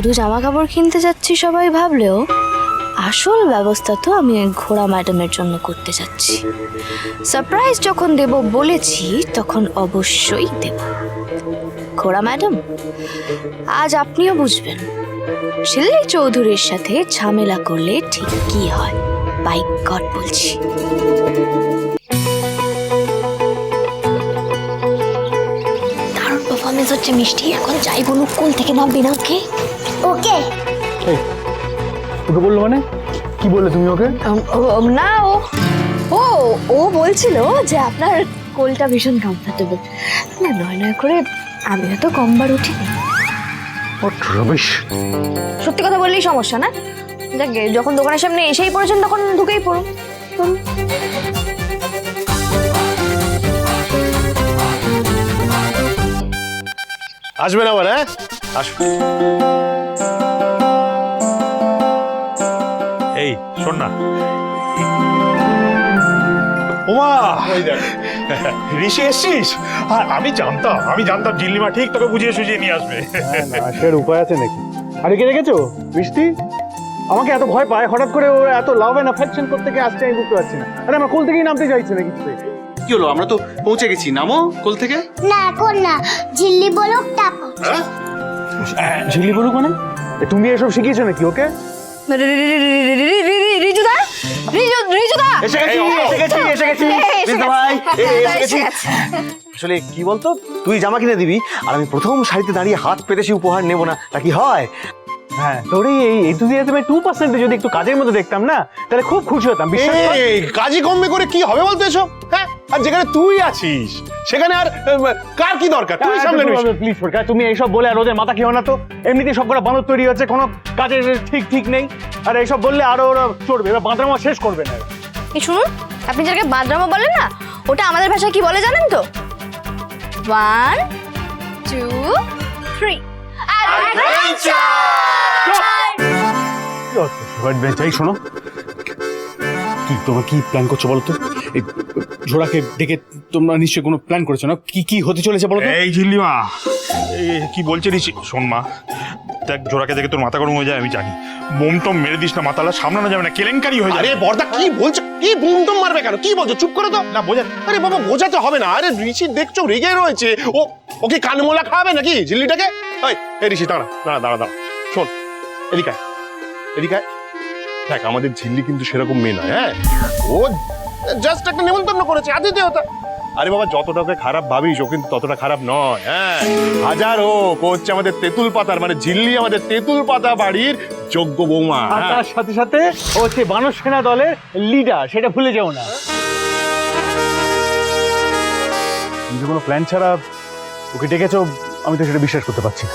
শুধু জামা কাপড় কিনতে যাচ্ছি সবাই ভাবলেও, আসল ব্যবস্থা তো আমি ঘোড়া ম্যাডামের জন্য করতে যাচ্ছি। সারপ্রাইজ যখন দেব বলেছি, তখন অবশ্যই দেব। ঘোড়া ম্যাডাম, আজ আপনিও বুঝবেন শিল্লি চৌধুরীর সাথে ঝামেলা করলে ঠিক কি হয়? বাইক গড বলছি। দারুণ পারফরমেন্স হচ্ছে মিষ্টি, এখন যাই বলুক কোল থেকে নামবি না ওকে ওকে। এই ওকে বলল মানে? কি বললে তুমি ওকে? না ও ও ও বলছিল যে আপনার কোলটা ভীষণ কমফর্টেবল না নয় নয় করে আমিও তো কমবার উঠিনি। সত্যি কথা বললেই সমস্যা না? গে, যখন দোকানের সামনে এসেই পড়েছেন তখন ঢুকেই পড়ুন চলুন। আসবেন আবার হ্যাঁ? আসুন এই শোন না। ওমা! ঋষি এসছিস? আর আমি জানতাম আমি জানতাম জিল্লিমা ঠিক তোকে বুঝিয়ে সুঝিয়ে নিয়ে আসবে। আসার উপায় আছে নাকি? আরে কে দেখেছ মিষ্টি? আমাকে এত ভয় পায় হঠাৎ করে ও এত লাভ এন্ড অ্যাফেকশন করতে গিয়ে আসছে আমি বুঝতে পারছি না। আরে আমার কোল থেকেই নামতে চাইছে না কিছু কি হলো? আমরা তো পৌঁছে গেছি। নামো কোল থেকে। না এখন না। ঝিল্লি বলুক তারপর। ঝিলি বলুক মানে তুমি এসব শিখিয়েছো নাকি ওকে আসলে কি বলতো তুই জামা কিনে দিবি আর আমি প্রথম শাড়িতে দাঁড়িয়ে হাত পেতেছি উপহার নেব না তা কি হয় হ্যাঁ তোর এই এনথুজিয়াজমের টু পার্সেন্টে যদি একটু কাজের মধ্যে দেখতাম না তাহলে খুব খুশি হতাম বিশ্বাস কাজই কমবে করে কি হবে বলতো এসব আর যেখানে তুই আছিস সেখানে আর কার কি দরকার? তুই সামনে নিস। প্লিজ সরকার তুমি এইসব বলে আর ওদের মাথা খেও না তো। এমনিতেই সব কটা বাঁদর তৈরি হচ্ছে কোনো কাজের ঠিক ঠিক নেই। আর এইসব বললে আরও ওরা চড়বে এবার বাঁদরামা শেষ করবে না। এই শুনুন আপনি যাকে বাদরামা বলেন না ওটা আমাদের ভাষায় কি বলে জানেন তো? ওয়ান টু থ্রি এই শোনো। কি তোমরা কি প্ল্যান করছ বলো তো? এই ঝোড়াকে ডেকে তোমরা নিশ্চয়ই কোনো প্ল্যান করেছ না? কি কি হতে চলেছে বলো তো? এই ঝিল্লিমা এই কি বলছে ঋষি? শোন মা দেখ জোড়াকে দেখে তোর মাথা গরম হয়ে যায় আমি জানি। বোম টম মেরে দিস না মাথালা সামলানো যাবে না কেলেঙ্কারি হয়ে আরে যাবে বর্দা কি বলছো? কি বুমটম মারবে কেন? কি বলছো? চুপ করে তো। না বোঝা আরে বাবা বোঝাতে হবে না। আরে ঋষি দেখছ রেগে রয়েছে। ও ওকে কানমোলা খাওয়াবে নাকি ঝিল্লিটাকে? এই এই ঋষি দাঁড়া দাঁড়া দাঁড়া দাঁড়া। শোন এদিকে আয়, এদিকে আয়। দেখ আমাদের ঝিল্লি কিন্তু সেরকম মেয়ে নয় হ্যাঁ? ও জাস্ট একটা নিমন্ত্রণ করেছে আতিথেয়তা আরে বাবা যতটা ওকে খারাপ ভাবিস ও কিন্তু ততটা খারাপ নয় হ্যাঁ? হাজার হোক ও হচ্ছে আমাদের তেঁতুল পাতার মানে ঝিল্লি আমাদের তেঁতুল পাতা বাড়ির যোগ্য বৌমা আর হ্যাঁ। তার সাথে সাথে ও হচ্ছে বানর সেনা দলের লিডার সেটা ভুলে যাও না। যে কোনো প্ল্যান ছাড়া ওকে ডেকেছো আমি তো সেটা বিশ্বাস করতে পারছি না।